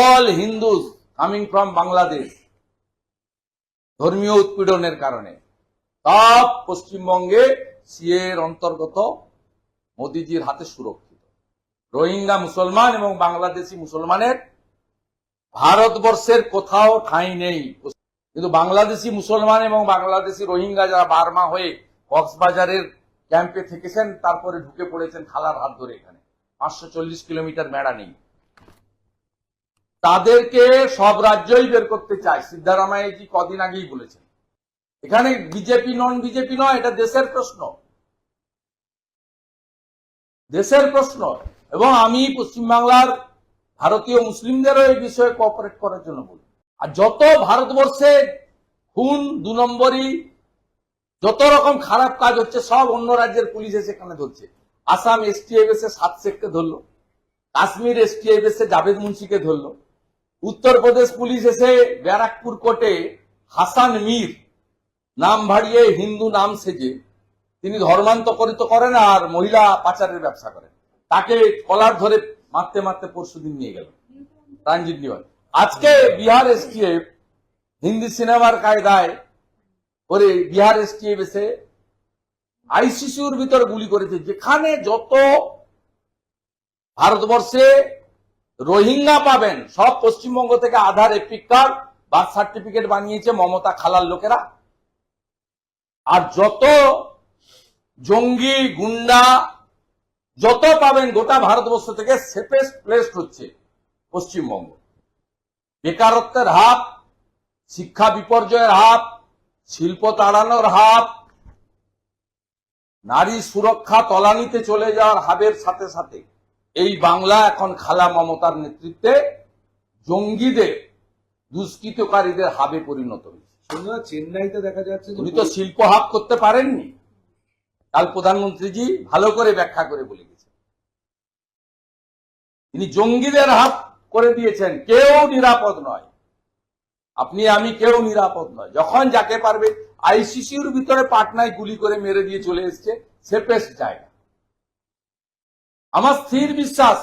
All Hindus coming from Bangladesh ধর্মীয় উৎপীড়নের কারণে। সব পশ্চিমবঙ্গে সিএর অন্তর্গত মোদিজির হাতে সুরক্ষিত। রোহিঙ্গা মুসলমান এবং বাংলাদেশি মুসলমানের ভারতবর্ষের কোথাও ঠাঁই নেই। কিন্তু বাংলাদেশি মুসলমান এবং বাংলাদেশি রোহিঙ্গা যারা বার্মা হয়ে কক্সবাজারের ক্যাম্পে থেকেছেন, তারপরে ঢুকে পড়েছেন খালার হাত ধরে এখানে। পাঁচশো চল্লিশ কিলোমিটার মেড়া নেই। তাদেরকে সব রাজ্যই বের করতে চায়। সিদ্ধারামাইজি কদিন আগেই বলেছেন। এখানে বিজেপি নন বিজেপি নয়, এটা দেশের প্রশ্ন। দেশের প্রশ্ন। এবং আমি পশ্চিমবাংলার ভারতীয় মুসলিমদেরও এই বিষয়ে কোঅপারেট করার জন্য বলি। আর যত ভারতবর্ষে খুন দু নম্বরই যত রকম খারাপ কাজ হচ্ছে, সব অন্য রাজ্যের পুলিশ এসে এখানে ধরছে। আসাম এসটিএফ এসে সাত শেখকে ধরলো। কাশ্মীর এসটিএফ এসে জাভেদ মুন্সিকে ধরলো। উত্তরপ্রদেশ পুলিশ এসে ব্যারাকপুর কোর্টে হাসান মীর নাম ভাড়িয়ে হিন্দু নাম সেজে, তিনি ধর্মান্তরিত করেন আর মহিলা পাচারের ব্যবসা করেন। তাকে কলার ধরে মারতে মারতে পরশুদিন নিয়ে গেল। ট্রানজিট নিয়ে আজকে বিহার এসটিএফ হিন্দি সিনেমার কায়দায় করে বিহার এসটিএফ এসে আইসিসিউর ভিতরে গুলি করেছে। যেখানে যত ভারতবর্ষে রোহিঙ্গা পাবেন। সব পশ্চিমবঙ্গ থেকে Aadhaar EPIC card birth certificate বানিয়েছে মমতা খালার লোকেরা। আর যত জঙ্গি, গুন্ডা, যত পাবেন গোটা ভারতবর্ষ থেকে সেফেস্ট প্লেসড হচ্ছে পশ্চিমবঙ্গ। বেকারত্বের হাত, শিক্ষা বিপর্যয়ের হাত, শিল্প তাড়ানোর হাত, নারী সুরক্ষা তলানিতে চলে যাওয়ার হাবের সাথে সাথে। এই বাংলা এখন খালা মমতার নেতৃত্বে জঙ্গিদের দুষ্কৃতকারীদের হাবে পরিণত হয়েছে। চেন্নাইতে দেখা যাচ্ছে উনি তো শিল্প হাব করতে পারেননি। কাল প্রধানমন্ত্রীজি ভালো করে ব্যাখ্যা করে বলে গেছেন। তিনি জঙ্গিদের হাত করে দিয়েছেন কেউ নিরাপদ নয়। আপনি আমি কেউ নিরাপদ নয়। যখন যাকে পারবে আইসিসিউর ভিতরে পাটনায় গুলি করে মেরে দিয়ে চলে এসছে সেফেস্ট জায়গা আমার স্থির বিশ্বাস,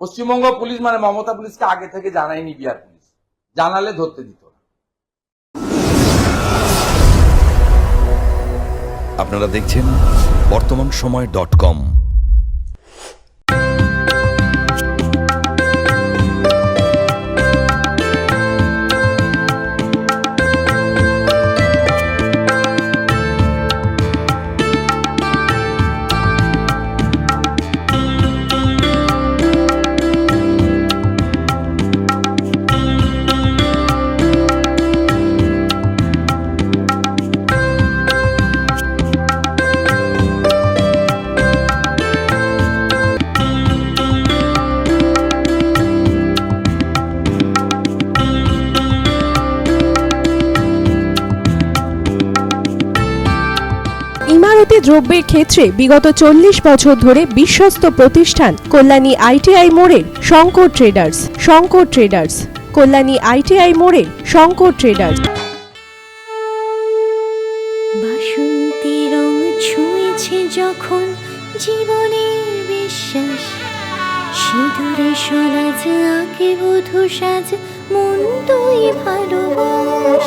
পশ্চিমবঙ্গ পুলিশ মানে মমতা পুলিশকে আগে থেকে জানায়নি বিহার পুলিশ। জানালে ধরতে দিত আপনারা দেখছেন বর্তমান সময় ডট কম। ইমারতি দ্রব্যের ক্ষেত্রে বিগত চল্লিশ বছর ধরে বিশ্বস্ত প্রতিষ্ঠান কল্যাণী আইটিআই মোড়ের Shankar traders Shankar traders Kalyani ITI মোড়ের শঙ্কর ট্রেডার্স। বাসন্তী রং ছুঁয়েছে যখন জীবনের বিশ্বাস। সিঁদুরে সরাজ আঁকে বধু সাজ মন তুই ভালোবাস।